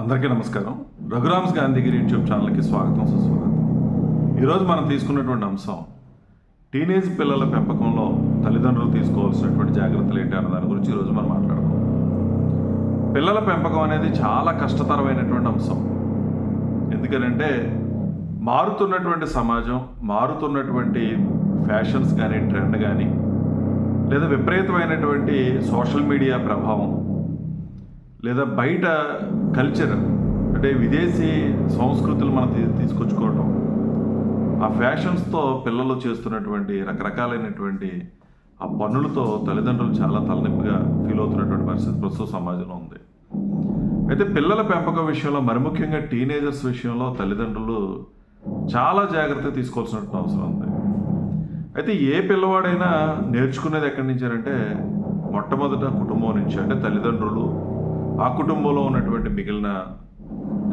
అందరికీ నమస్కారం. రఘురామ్స్ గాంధీగిరి యూట్యూబ్ ఛానల్కి స్వాగతం సుస్వాగతం. ఈరోజు మనం తీసుకున్నటువంటి అంశం టీనేజ్ పిల్లల పెంపకంలో తల్లిదండ్రులు తీసుకోవాల్సినటువంటి జాగ్రత్తలు ఏంటి అన్న దాని గురించి ఈరోజు మనం మాట్లాడదాం పిల్లల పెంపకం అనేది చాలా కష్టతరమైనటువంటి అంశం. ఎందుకనంటే మారుతున్నటువంటి సమాజం మారుతున్నటువంటి ఫ్యాషన్స్ కానీ ట్రెండ్ కానీ లేదా విపరీతమైనటువంటి సోషల్ మీడియా ప్రభావం లేదా బయట కల్చర్ అంటే విదేశీ సంస్కృతులు మనం తీసుకొచ్చుకోవటం ఆ ఫ్యాషన్స్తో పిల్లలు చేస్తున్నటువంటి రకరకాలైనటువంటి ఆ పనులతో తల్లిదండ్రులు చాలా తలనొప్పిగా ఫీల్ అవుతున్నటువంటి పరిస్థితి ప్రస్తుత సమాజంలో ఉంది. అయితే పిల్లల పెంపకం విషయంలో మరి ముఖ్యంగా టీనేజర్స్ విషయంలో తల్లిదండ్రులు చాలా జాగ్రత్త తీసుకోవాల్సినటువంటి అవసరం ఉంది. అయితే ఏ పిల్లవాడైనా నేర్చుకునేది ఎక్కడి నుంచారంటే మొట్టమొదట కుటుంబం నుంచి అంటే తల్లిదండ్రులు ఆ కుటుంబంలో ఉన్నటువంటి మిగిలిన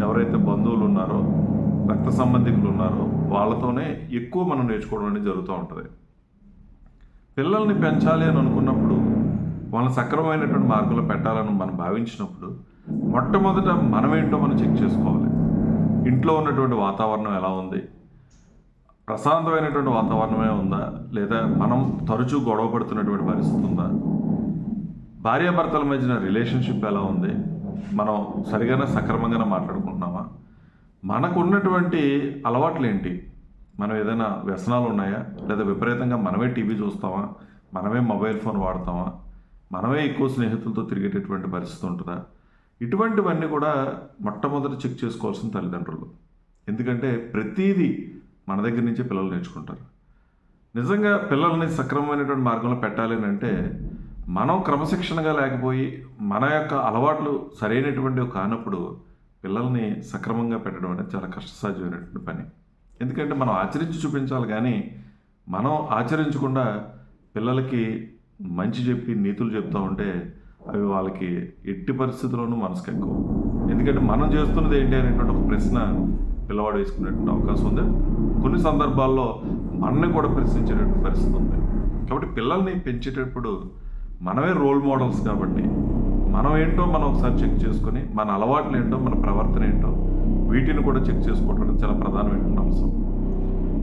ఎవరైతే బంధువులు ఉన్నారో రక్త సంబంధికులు ఉన్నారో వాళ్ళతోనే ఎక్కువ మనం నేర్చుకోవడం అనేది జరుగుతూ ఉంటుంది. పిల్లల్ని పెంచాలి అని అనుకున్నప్పుడు వాళ్ళని సక్రమమైనటువంటి మార్గంలో పెట్టాలని మనం భావించినప్పుడు మొట్టమొదట మనమేంటో మనం చెక్ చేసుకోవాలి. ఇంట్లో ఉన్నటువంటి వాతావరణం ఎలా ఉంది? ప్రశాంతమైనటువంటి వాతావరణమే ఉందా? లేదా మనం తరచూ గొడవ పడుతున్నటువంటి పరిస్థితి ఉందా? భార్యాభర్తల మధ్యన రిలేషన్షిప్ ఎలా ఉంది? మనం సరిగానే సక్రమంగానే మాట్లాడుకుంటున్నామా? మనకు ఉన్నటువంటి అలవాట్లు ఏంటి మనం ఏదైనా వ్యసనాలు ఉన్నాయా? లేదా విపరీతంగా మనమే టీవీ చూస్తామా? మనమే మొబైల్ ఫోన్ వాడతామా? మనమే ఎక్కువ స్నేహితులతో తిరిగేటటువంటి పరిస్థితి ఉంటుందా? ఇటువంటివన్నీ కూడా మొట్టమొదటి చెక్ చేసుకోవాల్సిన తల్లిదండ్రులు. ఎందుకంటే ప్రతీదీ మన దగ్గర నుంచే పిల్లలు నేర్చుకుంటారు. నిజంగా పిల్లల్ని సక్రమమైనటువంటి మార్గంలో పెట్టాలి అంటే మనం క్రమశిక్షణగా లేకపోయి మన యొక్క అలవాట్లు సరైనటువంటివి కానప్పుడు పిల్లల్ని సక్రమంగా పెట్టడం అనేది చాలా కష్టసాధ్యమైనటువంటి పని. ఎందుకంటే మనం ఆచరించి చూపించాలి కానీ మనం ఆచరించకుండా పిల్లలకి మంచి చెప్పి నీతులు చెప్తూ ఉంటే అవి వాళ్ళకి ఎట్టి పరిస్థితుల్లోనూ మనసుకు ఎక్కువ. ఎందుకంటే మనం చేస్తున్నది ఏంటి అనేటువంటి ఒక ప్రశ్న పిల్లవాడు వేసుకునేటువంటి అవకాశం ఉంది. కొన్ని సందర్భాల్లో మనని కూడా ప్రశ్నించేటువంటి పరిస్థితి ఉంది. కాబట్టి పిల్లల్ని పెంచేటప్పుడు మనమే రోల్ మోడల్స్ కాబట్టి మనం ఏంటో మనం ఒకసారి చెక్ చేసుకొని మన అలవాట్లు ఏంటో మన ప్రవర్తన ఏంటో వీటిని కూడా చెక్ చేసుకోవడం చాలా ప్రధానమైన అంశం.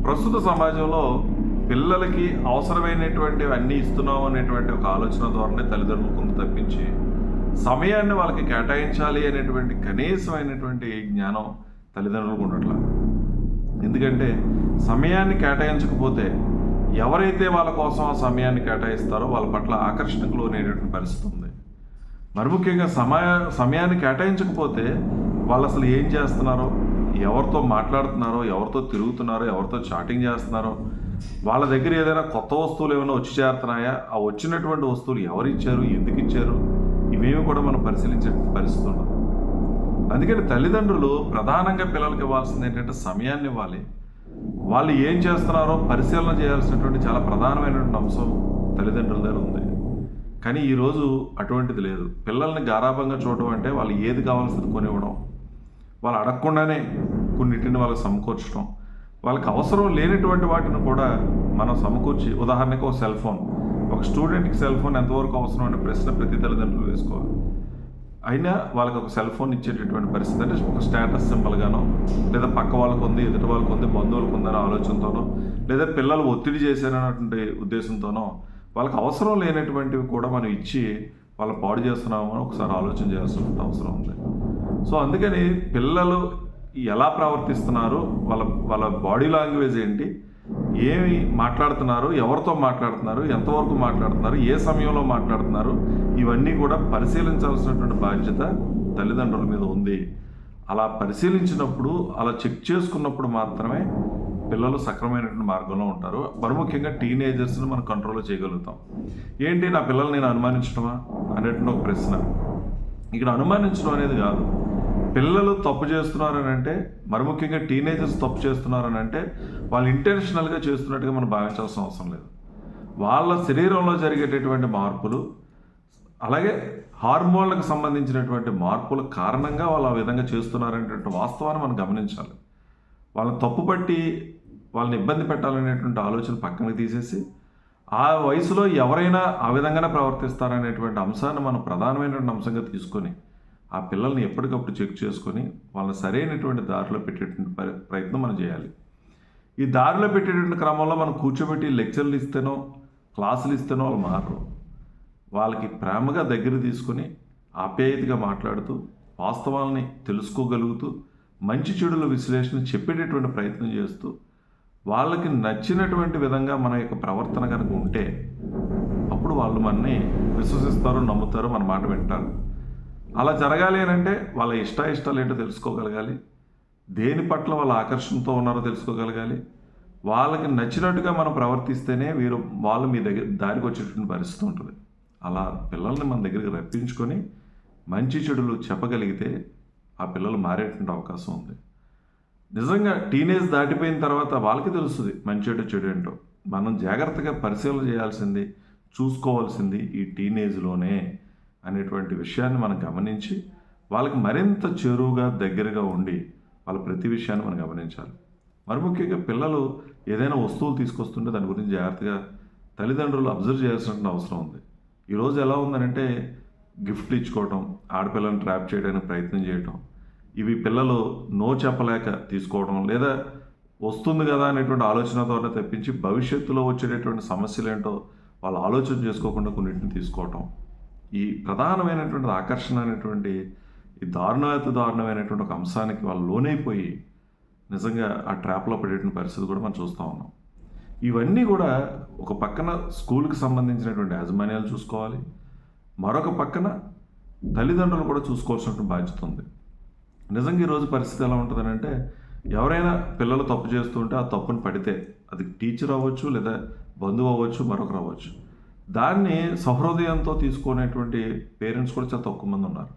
ప్రస్తుత సమాజంలో పిల్లలకి అవసరమైనటువంటివి అన్నీ ఇస్తున్నాం అనేటువంటి ఒక ఆలోచన ద్వారానే తల్లిదండ్రులు కొంత తప్పించి సమయాన్ని వాళ్ళకి కేటాయించాలి అనేటువంటి కనీసమైనటువంటి జ్ఞానం తల్లిదండ్రులకు ఉండట్లా. ఎందుకంటే సమయాన్ని కేటాయించకపోతే ఎవరైతే వాళ్ళ కోసం ఆ సమయాన్ని కేటాయిస్తారో వాళ్ళ పట్ల ఆకర్షణకు లోనేటువంటి పరిస్థితి ఉంది. మరి ముఖ్యంగా సమయ సమయాన్ని కేటాయించకపోతే వాళ్ళు అసలు ఏం చేస్తున్నారో ఎవరితో మాట్లాడుతున్నారో ఎవరితో తిరుగుతున్నారో ఎవరితో చాటింగ్ చేస్తున్నారో వాళ్ళ దగ్గర ఏదైనా కొత్త వస్తువులు ఏమైనా వచ్చి చేరుతున్నాయా ఆ వచ్చినటువంటి వస్తువులు ఎవరు ఇచ్చారు ఎందుకు ఇచ్చారు ఇవేమి కూడా మనం పరిశీలించే పరిస్థితి ఉండదు. అందుకని తల్లిదండ్రులు ప్రధానంగా పిల్లలకి ఇవ్వాల్సింది ఏంటంటే సమయాన్ని ఇవ్వాలి. వాళ్ళు ఏం చేస్తున్నారో పరిశీలన చేయాల్సినటువంటి చాలా ప్రధానమైనటువంటి అంశం తల్లిదండ్రుల దగ్గర ఉంది. కానీ ఈరోజు అటువంటిది లేదు. పిల్లల్ని గారాభంగా చూడటం అంటే వాళ్ళు ఏది కావాల్సింది కొనివ్వడం. వాళ్ళు అడగకుండానే కొన్నిటిని వాళ్ళకి సమకూర్చడం. వాళ్ళకి అవసరం లేనటువంటి వాటిని కూడా మనం సమకూర్చి ఉదాహరణకు ఒక సెల్ ఫోన్. ఒక స్టూడెంట్కి సెల్ ఫోన్ ఎంతవరకు అవసరం అనే ప్రశ్న ప్రతి తల్లిదండ్రులు వేసుకోవాలి. అయినా వాళ్ళకి ఒక సెల్ ఫోన్ ఇచ్చేటటువంటి పరిస్థితి అంటే ఒక స్టేటస్ సింబల్గానో లేదా పక్క వాళ్ళకు ఉంది ఎదుటి వాళ్ళకు ఉంది బంధువులకు ఉందనే ఆలోచనతోనో లేదా పిల్లలు ఒత్తిడి చేశారనేటువంటి ఉద్దేశంతోనో వాళ్ళకి అవసరం లేనటువంటివి కూడా మనం ఇచ్చి వాళ్ళు పాడు చేస్తున్నామో అని ఒకసారి ఆలోచన చేయాల్సిన అవసరం ఉంది. సో అందుకని పిల్లలు ఎలా ప్రవర్తిస్తున్నారు వాళ్ళ వాళ్ళ బాడీ లాంగ్వేజ్ ఏంటి ఏమి మాట్లాడుతున్నారు ఎవరితో మాట్లాడుతున్నారు ఎంతవరకు మాట్లాడుతున్నారు ఏ సమయంలో మాట్లాడుతున్నారు ఇవన్నీ కూడా పరిశీలించాల్సినటువంటి బాధ్యత తల్లిదండ్రుల మీద ఉంది. అలా పరిశీలించినప్పుడు అలా చెక్ చేసుకున్నప్పుడు మాత్రమే పిల్లలు సక్రమైనటువంటి మార్గంలో ఉంటారు. మరి ముఖ్యంగా టీనేజర్స్ని మనం కంట్రోల్ చేయగలుగుతాం. ఏంటి నా పిల్లల్ని నేను అనుమానించడమా అనేటువంటి ఒక ప్రశ్న. ఇక్కడ అనుమానించడం అనేది కాదు. పిల్లలు తప్పు చేస్తున్నారని అంటే మరి ముఖ్యంగా టీనేజర్స్ తప్పు చేస్తున్నారని అంటే వాళ్ళు ఇంటెన్షనల్గా చేస్తున్నట్టుగా మనం భావించాల్సిన అవసరం లేదు. వాళ్ళ శరీరంలో జరిగేటటువంటి మార్పులు అలాగే హార్మోన్లకు సంబంధించినటువంటి మార్పుల కారణంగా వాళ్ళు ఆ విధంగా చేస్తున్నారనేటువంటి వాస్తవాన్ని మనం గమనించాలి. వాళ్ళని తప్పుపట్టి వాళ్ళని ఇబ్బంది పెట్టాలనేటువంటి ఆలోచన పక్కనకి తీసేసి ఆ వయసులో ఎవరైనా ఆ విధంగానే ప్రవర్తిస్తారనేటువంటి అంశాన్ని మనం ప్రధానమైనటువంటి అంశంగా తీసుకొని ఆ పిల్లల్ని ఎప్పటికప్పుడు చెక్ చేసుకొని వాళ్ళని సరైనటువంటి దారిలో పెట్టేటువంటి ప్ర- ప్రయత్నం మనం చేయాలి. ఈ దారిలో పెట్టేటువంటి క్రమంలో మనం కూర్చోబెట్టి లెక్చర్లు ఇస్తేనో క్లాసులు ఇస్తేనో వాళ్ళు మారరు. వాళ్ళకి ప్రేమగా దగ్గర తీసుకొని ఆప్యాయతగా మాట్లాడుతూ వాస్తవాల్ని తెలుసుకోగలుగుతూ మంచి చెడుల విశ్లేషణ చెప్పేటటువంటి ప్రయత్నం చేస్తూ వాళ్ళకి నచ్చినటువంటి విధంగా మన యొక్క ప్రవర్తన కనుక ఉంటే అప్పుడు వాళ్ళు మనని విశ్వసిస్తారు నమ్ముతారు మన మాట వింటారు. అలా జరగాలి అని అంటే వాళ్ళ ఇష్ట ఇష్టాలు ఏంటో తెలుసుకోగలగాలి. దేని పట్ల వాళ్ళ ఆకర్షణతో ఉన్నారో తెలుసుకోగలగాలి. వాళ్ళకి నచ్చినట్టుగా మనం ప్రవర్తిస్తేనే వీరు వాళ్ళు మీ దగ్గర దారికి వచ్చేటువంటి పరిస్థితి ఉంటుంది. అలా పిల్లల్ని మన దగ్గరికి రప్పించుకొని మంచి చెడులు చెప్పగలిగితే ఆ పిల్లలు మారేటువంటి అవకాశం ఉంది. నిజంగా టీనేజ్ దాటిపోయిన తర్వాత వాళ్ళకి తెలుస్తుంది మంచి చెడు చెడు ఏంటో. మనం జాగ్రత్తగా పరిశీలన చేయాల్సింది చూసుకోవాల్సింది ఈ టీనేజ్లోనే అనేటువంటి విషయాన్ని మనం గమనించి వాళ్ళకి మరింత చేరువుగా దగ్గరగా ఉండి వాళ్ళ ప్రతి విషయాన్ని మనం గమనించాలి. మరి ముఖ్యంగా పిల్లలు ఏదైనా వస్తువులు తీసుకొస్తుంటే దాని గురించి జాగ్రత్తగా తల్లిదండ్రులు అబ్జర్వ్ చేయాల్సిన అవసరం ఉంది. ఈరోజు ఎలా ఉందనంటే గిఫ్ట్లు ఇచ్చుకోవటం ఆడపిల్లలను ట్రాప్ చేయడానికి ప్రయత్నం చేయటం ఇవి పిల్లలు నో చెప్పలేక తీసుకోవడం లేదా వస్తుంది కదా అనేటువంటి ఆలోచనతోనే తప్పించి భవిష్యత్తులో వచ్చేటటువంటి సమస్యలు ఏంటో వాళ్ళు ఆలోచన చేసుకోకుండా కొన్నింటిని తీసుకోవటం ఈ ప్రధానమైనటువంటి ఆకర్షణ అనేటువంటి ఈ దారుణాతి దారుణమైనటువంటి ఒక అంశానికి వాళ్ళు లోనైపోయి నిజంగా ఆ ట్రాప్లో పడేటువంటి పరిస్థితి కూడా మనం చూస్తూ ఉన్నాం. ఇవన్నీ కూడా ఒక పక్కన స్కూల్కి సంబంధించినటువంటి యాజమాన్యాలు చూసుకోవాలి. మరొక పక్కన తల్లిదండ్రులు కూడా చూసుకోవాల్సినటువంటి బాధ్యత ఉంది. నిజంగా ఈరోజు పరిస్థితి ఎలా ఉంటుందనంటే ఎవరైనా పిల్లలు తప్పు చేస్తుంటే ఆ తప్పును పడితే అది టీచర్ అవ్వచ్చు లేదా బంధువు అవ్వచ్చు మరొకరు అవ్వచ్చు. దాన్ని సహృదయంతో తీసుకునేటువంటి పేరెంట్స్ కూడా చాలా తక్కువ మంది ఉన్నారు.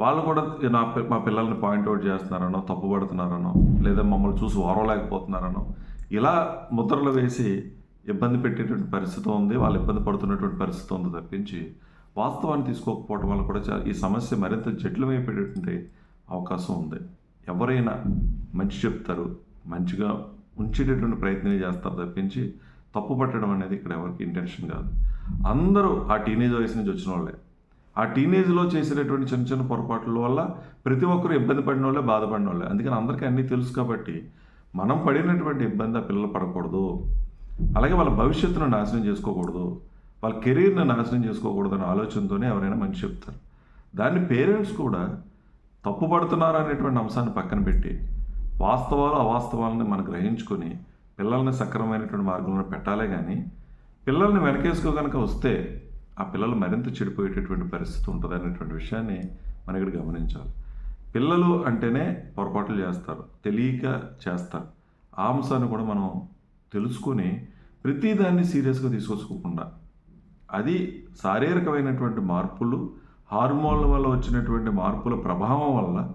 వాళ్ళు కూడా నా మా పిల్లల్ని పాయింట్అవుట్ చేస్తున్నారనో తప్పుపడుతున్నారనో లేదా మమ్మల్ని చూసి ఓరవలేకపోతున్నారనో ఇలా ముద్రలు వేసి ఇబ్బంది పెట్టేటువంటి పరిస్థితి ఉంది వాళ్ళు ఇబ్బంది పడుతున్నటువంటి పరిస్థితి ఉంది తప్పించి వాస్తవాన్ని తీసుకోకపోవడం వల్ల కూడా ఈ సమస్య మరింత జటిలమైపోయేటువంటి అవకాశం ఉంది. ఎవరైనా మంచి చెప్తారు మంచిగా ఉంచేటటువంటి ప్రయత్నం చేస్తారు తప్పించి తప్పు పట్టడం అనేది ఇక్కడ ఎవరికి ఇంటెన్షన్ కాదు. అందరూ ఆ టీనేజ్ వయసు నుంచి వచ్చిన వాళ్ళే. ఆ టీనేజ్లో చేసినటువంటి చిన్న చిన్న పొరపాట్ల వల్ల ప్రతి ఒక్కరు ఇబ్బంది పడిన వాళ్ళే బాధపడిన వాళ్ళే. అందుకని అందరికీ అన్నీ తెలుసు కాబట్టి మనం పడినటువంటి ఇబ్బంది ఆ పిల్లలు పడకూడదు. అలాగే వాళ్ళ భవిష్యత్తును నాశనం చేసుకోకూడదు. వాళ్ళ కెరీర్ని నాశనం చేసుకోకూడదు అనే ఆలోచనతోనే ఎవరైనా మంచి చెప్తారు. దాన్ని పేరెంట్స్ కూడా తప్పుపడుతున్నారు అనేటువంటి అంశాన్ని పక్కన పెట్టి వాస్తవాలు అవాస్తవాలని మనం గ్రహించుకొని పిల్లల్ని సక్రమమైనటువంటి మార్గంలో పెట్టాలే కానీ పిల్లల్ని వెనకేసుకో కనుక వస్తే ఆ పిల్లలు మరింత చెడిపోయేటటువంటి పరిస్థితి ఉంటుంది అనేటువంటి విషయాన్ని మనం ఇక్కడ గమనించాలి. పిల్లలు అంటేనే పొరపాట్లు చేస్తారు తెలియక చేస్తారు. ఆ అంశాన్ని కూడా మనం తెలుసుకొని ప్రతిదాన్ని సీరియస్గా తీసుకొచ్చుకోకుండా అది శారీరకమైనటువంటి మార్పులు హార్మోన్ల వల్ల వచ్చినటువంటి మార్పుల ప్రభావం వల్ల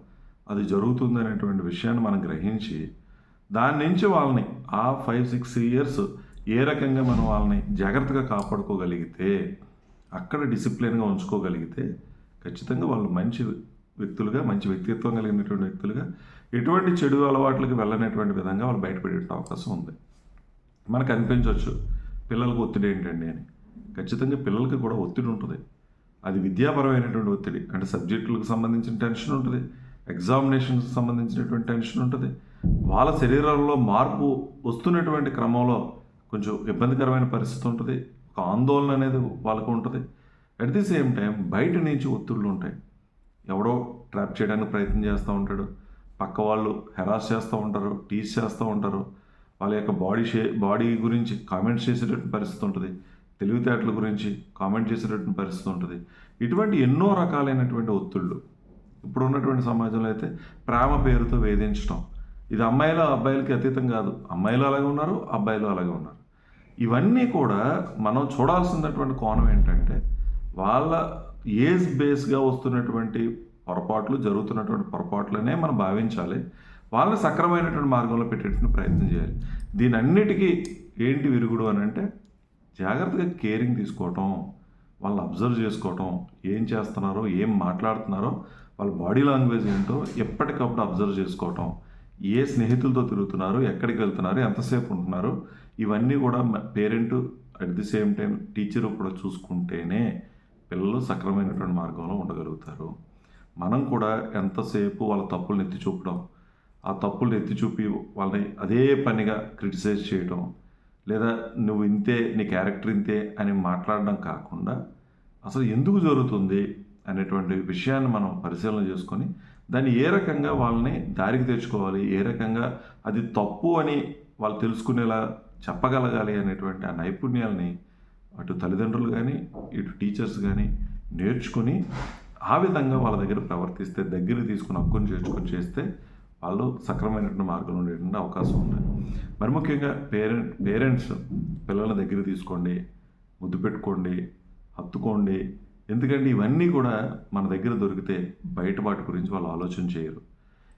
అది జరుగుతుంది అనేటువంటి విషయాన్ని మనం గ్రహించి దాని నుంచి వాళ్ళని ఆ ఫైవ్ సిక్స్ ఇయర్స్ ఏ రకంగా మనం వాళ్ళని జాగ్రత్తగా కాపాడుకోగలిగితే అక్కడ డిసిప్లిన్గా ఉంచుకోగలిగితే ఖచ్చితంగా వాళ్ళు మంచి వ్యక్తులుగా మంచి వ్యక్తిత్వం కలిగినటువంటి వ్యక్తులుగా ఎటువంటి చెడు అలవాట్లకు వెళ్ళనటువంటి విధంగా వాళ్ళు బయటపడే అవకాశం ఉంది. మనకు అనిపించవచ్చు పిల్లలకు ఒత్తిడి ఏంటండి అని. ఖచ్చితంగా పిల్లలకి కూడా ఒత్తిడి ఉంటుంది. అది విద్యాపరమైనటువంటి ఒత్తిడి. అంటే సబ్జెక్టులకు సంబంధించిన టెన్షన్ ఉంటుంది. ఎగ్జామినేషన్కి సంబంధించినటువంటి టెన్షన్ ఉంటుంది. వాళ్ళ శరీరంలో మార్పు వస్తున్నటువంటి క్రమంలో కొంచెం ఇబ్బందికరమైన పరిస్థితి ఉంటుంది. ఒక ఆందోళన అనేది వాళ్ళకు ఉంటుంది. అట్ ది సేమ్ టైం బయట నుంచి ఒత్తిళ్ళు ఉంటాయి. ఎవడో ట్రాప్ చేయడానికి ప్రయత్నం చేస్తూ ఉంటాడు. పక్క వాళ్ళు హెరాస్ చేస్తూ ఉంటారు టీస్ చేస్తూ ఉంటారు. వాళ్ళ యొక్క బాడీ షే బాడీ గురించి కామెంట్స్ చేసేటటువంటి పరిస్థితి ఉంటుంది. తెలివితేటల గురించి కామెంట్ చేసేటటువంటి పరిస్థితి ఉంటుంది. ఇటువంటి ఎన్నో రకాలైనటువంటి ఒత్తిళ్ళు ఇప్పుడు ఉన్నటువంటి సమాజంలో అయితే ప్రేమ పేరుతో వేధించడం ఇది అమ్మాయిలు అబ్బాయిలకి అతీతం కాదు. అమ్మాయిలు అలాగే ఉన్నారు అబ్బాయిలు అలాగే ఉన్నారు. ఇవన్నీ కూడా మనం చూడాల్సినటువంటి కోణం ఏంటంటే వాళ్ళ ఏజ్ బేస్గా వస్తున్నటువంటి పొరపాట్లు జరుగుతున్నటువంటి పొరపాట్లనే మనం భావించాలి. వాళ్ళని సక్రమైనటువంటి మార్గంలో పెట్టేటువంటి ప్రయత్నం చేయాలి. దీని అన్నిటికీ ఏంటి విరుగుడు అని అంటే జాగ్రత్తగా కేరింగ్ తీసుకోవటం వాళ్ళు అబ్జర్వ్ చేసుకోవటం ఏం చేస్తున్నారో ఏం మాట్లాడుతున్నారో వాళ్ళ బాడీ లాంగ్వేజ్ ఏంటో ఎప్పటికప్పుడు అబ్జర్వ్ చేసుకోవటం ఏ స్నేహితులతో తిరుగుతున్నారు ఎక్కడికి వెళ్తున్నారు ఎంతసేపు ఉంటున్నారు ఇవన్నీ కూడా parent at the same time teacher కూడా చూసుకుంటేనే పిల్లలు సక్రమైనటువంటి మార్గంలో ఉండగలుగుతారు. మనం కూడా ఎంతసేపు వాళ్ళ తప్పులను ఎత్తి చూపడం ఆ తప్పులను ఎత్తి చూపి వాళ్ళని అదే పనిగా క్రిటిసైజ్ చేయడం లేదా నువ్వు ఇంతే నీ క్యారెక్టర్ ఇంతే అని మాట్లాడడం కాకుండా అసలు ఎందుకు జరుగుతుంది అనేటువంటి విషయాన్ని మనం పరిశీలన చేసుకొని దాన్ని ఏ రకంగా వాళ్ళని దారికి తెచ్చుకోవాలి ఏ రకంగా అది తప్పు అని వాళ్ళు తెలుసుకునేలా చెప్పగలగాలి అనేటువంటి ఆ నైపుణ్యాలని అటు తల్లిదండ్రులు కానీ ఇటు టీచర్స్ కానీ నేర్చుకుని ఆ విధంగా వాళ్ళ దగ్గర ప్రవర్తిస్తే దగ్గర తీసుకుని హక్కుని చేర్చుకొని చేస్తే వాళ్ళు సక్రమైనటువంటి మార్గంలో ఉండేటువంటి అవకాశం ఉంది. మరి ముఖ్యంగా పేరెంట్ పేరెంట్స్ పిల్లల దగ్గర తీసుకోండి ముద్దు పెట్టుకోండి హత్తుకోండి ఎందుకంటే ఇవన్నీ కూడా మన దగ్గర దొరికితే బయట వాటి గురించి వాళ్ళు ఆలోచన చేయరు.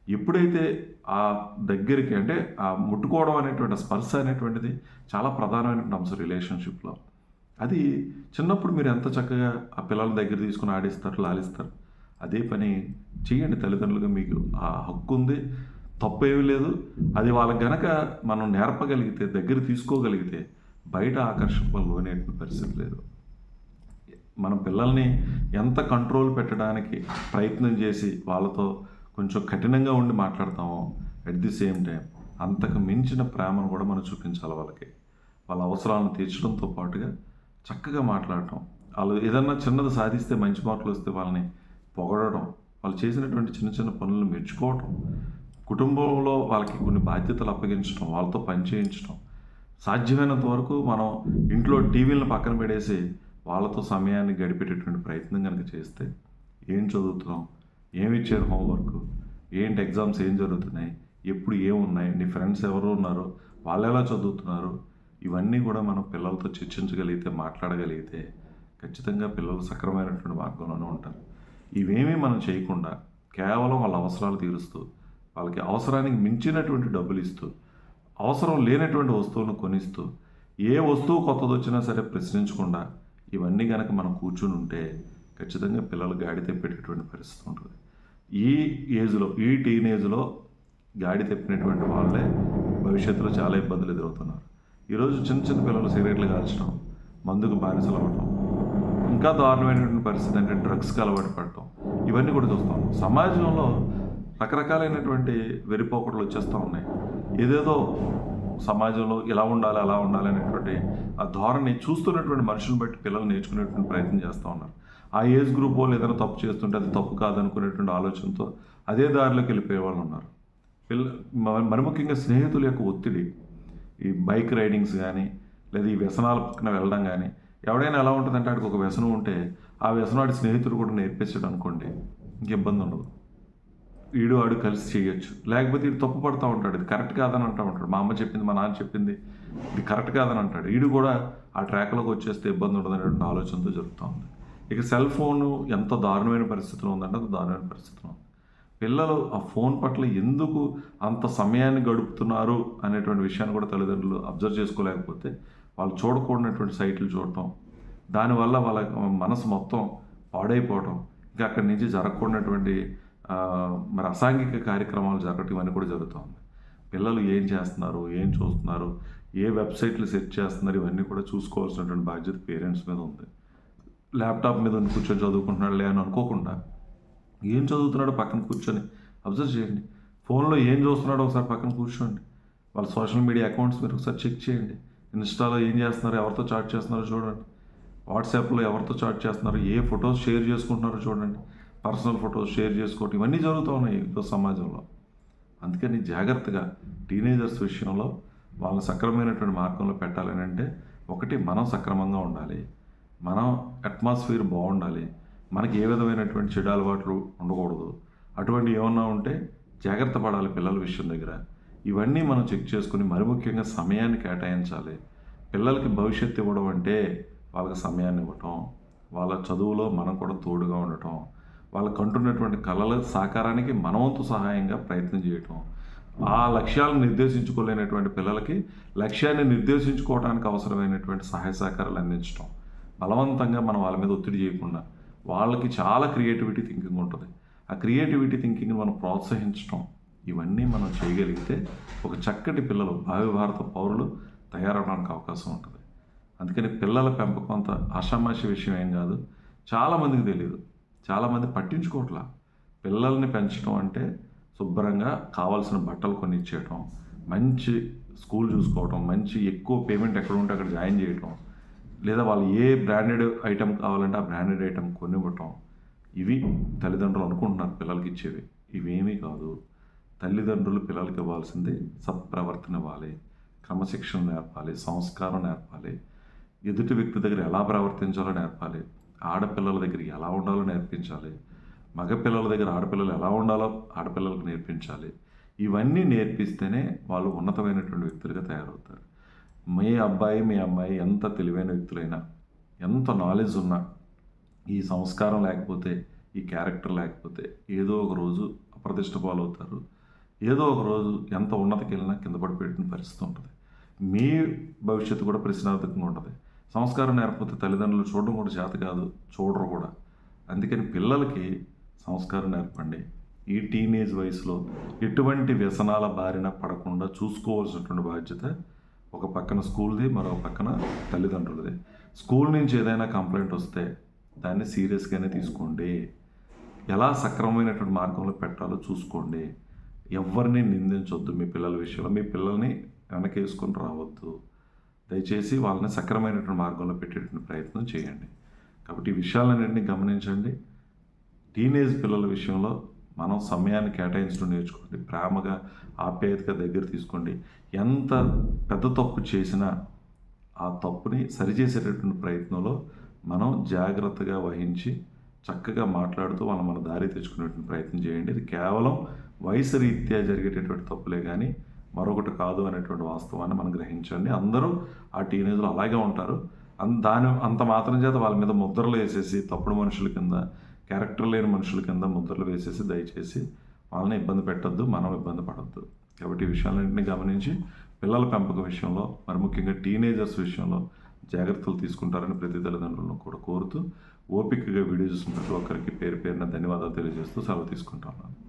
ఎప్పుడైతే ఆ దగ్గరికి అంటే ఆ ముట్టుకోవడం అనేటువంటి స్పర్శ అనేటువంటిది చాలా ప్రధానమైనటువంటి అంశం రిలేషన్షిప్లో. అది చిన్నప్పుడు మీరు ఎంత చక్కగా ఆ పిల్లల దగ్గర తీసుకుని ఆడిస్తారు లాలిస్తారు. అదే పని చేయండి తల్లిదండ్రులుగా మీకు ఆ హక్కు ఉంది తప్పు ఏమీ లేదు. అది వాళ్ళకి గనక మనం నేర్పగలిగితే దగ్గర తీసుకోగలిగితే బయట ఆకర్షణ లోనేటువంటి పరిస్థితి లేదు. మన పిల్లల్ని ఎంత కంట్రోల్ పెట్టడానికి ప్రయత్నం చేసి వాళ్ళతో కొంచెం కఠినంగా ఉండి మాట్లాడతామో అట్ ది సేమ్ టైం అంతకు మించిన ప్రేమను కూడా మనం చూపించాలి వాళ్ళకి. వాళ్ళ అవసరాలను తీర్చడంతో పాటుగా చక్కగా మాట్లాడటం. వాళ్ళు ఏదన్నా చిన్నది సాధిస్తే మంచి మార్కులు వస్తే వాళ్ళని పొగడడం వాళ్ళు చేసినటువంటి చిన్న చిన్న పనులను మెచ్చుకోవటం కుటుంబంలో వాళ్ళకి కొన్ని బాధ్యతలు అప్పగించడం వాళ్ళతో పనిచేయించడం సాధ్యమైనంత వరకు మనం ఇంట్లో టీవీలను పక్కన పెడేసి వాళ్ళతో సమయాన్ని గడిపేటటువంటి ప్రయత్నం కనుక చేస్తే ఏం చదువుతున్నాం ఏమి ఇచ్చారు హోంవర్క్? ఏంటి ఎగ్జామ్స్ ఏం జరుగుతున్నాయి? ఎప్పుడు ఏమున్నాయి? నీ ఫ్రెండ్స్ ఎవరు ఉన్నారో? వాళ్ళు ఎలా చదువుతున్నారు? ఇవన్నీ కూడా మనం పిల్లలతో చర్చించగలిగితే మాట్లాడగలిగితే ఖచ్చితంగా పిల్లలు సక్రమైనటువంటి మార్గంలోనే ఉంటారు. ఇవేమీ మనం చేయకుండా కేవలం వాళ్ళ అవసరాలు తీరుస్తూ వాళ్ళకి అవసరానికి మించినటువంటి డబ్బులు ఇస్తూ అవసరం లేనటువంటి వస్తువును కొనిస్తూ ఏ వస్తువు కొత్తది వచ్చినా సరే ప్రశ్నించకుండా ఇవన్నీ కనుక మనం కూర్చుని ఉంటే ఖచ్చితంగా పిల్లలు గాడి తెప్పేటటువంటి పరిస్థితి ఉంటుంది. ఈ ఏజ్లో ఈ టీనేజ్లో గాడి తెప్పినటువంటి వాళ్ళే భవిష్యత్తులో చాలా ఇబ్బందులు ఎదురవుతున్నారు. ఈరోజు చిన్న చిన్న పిల్లలు సిగరెట్లు కాల్చడం మందుకు బానిసలు అవ్వటం ఇంకా దారుణమైనటువంటి పరిస్థితి అంటే డ్రగ్స్కి అలవాటు పడటం ఇవన్నీ కూడా చూస్తాం సమాజంలో రకరకాలైనటువంటి వెరిపోకట్లు వచ్చేస్తూ ఉన్నాయి. ఏదేదో సమాజంలో ఇలా ఉండాలి అలా ఉండాలి అనేటువంటి ఆ ధోరణి చూస్తున్నటువంటి మనుషులను బట్టి పిల్లలు నేర్చుకునేటువంటి ప్రయత్నం చేస్తూ ఉన్నారు. ఆ ఏజ్ గ్రూప్ వాళ్ళు ఏదైనా తప్పు చేస్తుంటే అది తప్పు కాదనుకునేటువంటి ఆలోచనతో అదే దారిలోకి వెళ్ళిపోయే వాళ్ళు ఉన్నారు. పిల్ల మరి ముఖ్యంగా స్నేహితుల యొక్క ఒత్తిడి ఈ బైక్ రైడింగ్స్ కానీ లేదా ఈ వ్యసనాల పక్కన వెళ్ళడం కానీ ఎవడైనా ఎలా ఉంటుందంటే ఆడికి ఒక వ్యసనం ఉంటే ఆ వ్యసనం ఆడి స్నేహితుడు కూడా నేర్పించాడు అనుకోండి ఇంక ఇబ్బంది ఉండదు వీడు వాడు కలిసి చేయొచ్చు. లేకపోతే వీడు తప్పు పడుతూ ఉంటాడు. ఇది కరెక్ట్ కాదని అంటూ ఉంటాడు. మా అమ్మ చెప్పింది మా నాన్న చెప్పింది ఇది కరెక్ట్ కాదని అంటాడు. వీడు కూడా ఆ ట్రాక్లోకి వచ్చేస్తే ఇబ్బంది ఉండదు అనేటువంటి ఆలోచనతో జరుగుతూ ఉంది. ఇక సెల్ ఫోన్ ఎంత దారుణమైన పరిస్థితిలో ఉందంటే అంత దారుణమైన పరిస్థితిలో ఉంది. పిల్లలు ఆ ఫోన్ పట్ల ఎందుకు అంత సమయాన్ని గడుపుతున్నారు అనేటువంటి విషయాన్ని కూడా తల్లిదండ్రులు అబ్జర్వ్ చేసుకోలేకపోతే వాళ్ళు చూడకూడనటువంటి సైట్లు చూడటం దానివల్ల వాళ్ళ మనసు మొత్తం పాడైపోవటం ఇంకా అక్కడి నుంచి జరగకూడనటువంటి మరి అసాంఘిక కార్యక్రమాలు జరగటం ఇవన్నీ కూడా జరుగుతుంది. పిల్లలు ఏం చేస్తున్నారు ఏం చూస్తున్నారు ఏ వెబ్సైట్లు సెట్ చేస్తున్నారు ఇవన్నీ కూడా చూసుకోవాల్సినటువంటి బాధ్యత పేరెంట్స్ మీద ఉంది. ల్యాప్టాప్ మీద ఉండి కూర్చొని చదువుకుంటున్నాడులే అని అనుకోకుండా ఏం చదువుతున్నాడో పక్కన కూర్చొని అబ్జర్వ్ చేయండి. ఫోన్లో ఏం చూస్తున్నాడో ఒకసారి పక్కన కూర్చోండి. వాళ్ళ సోషల్ మీడియా అకౌంట్స్ మీరు ఒకసారి చెక్ చేయండి. ఇన్స్టాలో ఏం చేస్తున్నారు ఎవరితో చాట్ చేస్తున్నారో చూడండి. వాట్సాప్లో ఎవరితో చాట్ చేస్తున్నారు ఏ ఫొటోస్ షేర్ చేసుకుంటున్నారో చూడండి. పర్సనల్ ఫొటోస్ షేర్ చేసుకోవటం ఇవన్నీ జరుగుతూ ఉన్నాయి ఇప్పుడు సమాజంలో. అందుకని జాగ్రత్తగా టీనేజర్స్ విషయంలో వాళ్ళని సక్రమైనటువంటి మార్గంలో పెట్టాలని అంటే ఒకటి మనం సక్రమంగా ఉండాలి. మనం అట్మాస్ఫియర్ బాగుండాలి. మనకి ఏ విధమైనటువంటి చెడు అలవాట్లు ఉండకూడదు. అటువంటి ఏమన్నా ఉంటే జాగ్రత్త పడాలి పిల్లల విషయం దగ్గర. ఇవన్నీ మనం చెక్ చేసుకుని మరి ముఖ్యంగా సమయాన్ని కేటాయించాలి. పిల్లలకి భవిష్యత్తు ఇవ్వడం అంటే వాళ్ళకి సమయాన్ని ఇవ్వటం వాళ్ళ చదువులో మనం కూడా తోడుగా ఉండటం వాళ్ళకు అంటున్నటువంటి కళల సాకారానికి మనవంతు సహాయంగా ప్రయత్నం చేయటం. ఆ లక్ష్యాలను నిర్దేశించుకోలేనటువంటి పిల్లలకి లక్ష్యాన్ని నిర్దేశించుకోవడానికి అవసరమైనటువంటి సహాయ సహకారాలు అందించడం బలవంతంగా మనం వాళ్ళ మీద ఒత్తిడి చేయకుండా వాళ్ళకి చాలా క్రియేటివిటీ థింకింగ్ ఉంటుంది. ఆ క్రియేటివిటీ థింకింగ్ని మనం ప్రోత్సహించడం ఇవన్నీ మనం చేయగలిగితే ఒక చక్కటి పిల్లలు భావి భారత పౌరులు తయారవడానికి అవకాశం ఉంటుంది. అందుకని పిల్లల పెంపకం అంత ఆషామాషి విషయం ఏం కాదు. చాలామందికి తెలియదు చాలామంది పట్టించుకోవట్లా. పిల్లల్ని పెంచడం అంటే శుభ్రంగా కావాల్సిన బట్టలు కొన్ని ఇచ్చేయటం మంచి స్కూల్ చూసుకోవటం మంచి ఎక్కువ పేమెంట్ ఎక్కడ ఉంటే అక్కడ జాయిన్ చేయటం లేదా వాళ్ళు ఏ బ్రాండెడ్ ఐటెం కావాలంటే ఆ బ్రాండెడ్ ఐటెం కొనివ్వటం ఇవి తల్లిదండ్రులు అనుకుంటున్నారు పిల్లలకి ఇచ్చేవి. ఇవేమీ కాదు. తల్లిదండ్రులు పిల్లలకి ఇవ్వాల్సింది సత్ప్రవర్తన ఇవ్వాలి క్రమశిక్షణ నేర్పాలి సంస్కారం నేర్పాలి ఎదుటి వ్యక్తి దగ్గర ఎలా ప్రవర్తించాలో నేర్పాలి ఆడపిల్లల దగ్గర ఎలా ఉండాలో నేర్పించాలి. మగపిల్లల దగ్గర ఆడపిల్లలు ఎలా ఉండాలో ఆడపిల్లలకు నేర్పించాలి. ఇవన్నీ నేర్పిస్తేనే వాళ్ళు ఉన్నతమైనటువంటి వ్యక్తులుగా తయారవుతారు. మీ అబ్బాయి మీ అమ్మాయి ఎంత తెలివైన వ్యక్తులైనా ఎంత నాలెడ్జ్ ఉన్నా ఈ సంస్కారం లేకపోతే ఈ క్యారెక్టర్ లేకపోతే ఏదో ఒక రోజు అప్రతిష్ట పాలవుతారు. ఏదో ఒక రోజు ఎంత ఉన్నతకి వెళ్ళినా కింద పడిపోయిన పరిస్థితి ఉంటుంది. మీ భవిష్యత్తు కూడా ప్రశ్నార్థకంగా ఉంటుంది. సంస్కారం నేర్పకపోతే తల్లిదండ్రులు చూడడం కూడా చేత కాదు చూడరు కూడా. అందుకని పిల్లలకి సంస్కారం నేర్పండి. ఈ టీనేజ్ వయసులో ఎటువంటి వ్యసనాల బారిన పడకుండా చూసుకోవాల్సినటువంటి బాధ్యత ఒక పక్కన స్కూల్ది మరో పక్కన తల్లిదండ్రులది. స్కూల్ నుంచి ఏదైనా కంప్లైంట్ వస్తే దాన్ని సీరియస్గానే తీసుకోండి. ఎలా సక్రమమైనటువంటి మార్గంలో పెట్టాలో చూసుకోండి. ఎవరిని నిందించొద్దు మీ పిల్లల విషయంలో. మీ పిల్లల్ని వెనకేసుకొని రావద్దు. దయచేసి వాళ్ళని సక్రమైనటువంటి మార్గంలో పెట్టేటువంటి ప్రయత్నం చేయండి. కాబట్టి ఈ విషయాలన్నింటినీ గమనించండి. టీనేజ్ పిల్లల విషయంలో మనం సమయాన్ని కేటాయించడం నేర్చుకోండి. ప్రేమగా ఆప్యాయతగా దగ్గర తీసుకోండి. ఎంత పెద్ద తప్పు చేసినా ఆ తప్పుని సరిచేసేటటువంటి ప్రయత్నంలో మనం జాగ్రత్తగా వహించి చక్కగా మాట్లాడుతూ వాళ్ళని మన దారి తెచ్చుకునేటువంటి ప్రయత్నం చేయండి. ఇది కేవలం వయసు రీత్యా జరిగేటటువంటి తప్పులే కానీ మరొకటి కాదు అనేటువంటి వాస్తవాన్ని మనం గ్రహించండి. అందరూ ఆ టీనేజ్లో అలాగే ఉంటారు. దాని అంత మాత్రం చేత వాళ్ళ మీద ముద్రలు వేసేసి తప్పుడు మనుషుల కింద క్యారెక్టర్ లేని మనుషుల కింద ముద్రలు వేసేసి దయచేసి వాళ్ళని ఇబ్బంది పెట్టద్దు మనం ఇబ్బంది పడద్దు. కాబట్టి ఈ విషయాలన్నింటినీ గమనించి పిల్లల పెంపకం విషయంలో మరి ముఖ్యంగా టీనేజర్స్ విషయంలో జాగ్రత్తలు తీసుకుంటారని ప్రతి తల్లిదండ్రులను కూడా కోరుతూ ఓపికగా వీడియో చూసిన ప్రతి ఒక్కరికి పేరు పేరున ధన్యవాదాలు తెలియజేస్తూ సెలవు తీసుకుంటాను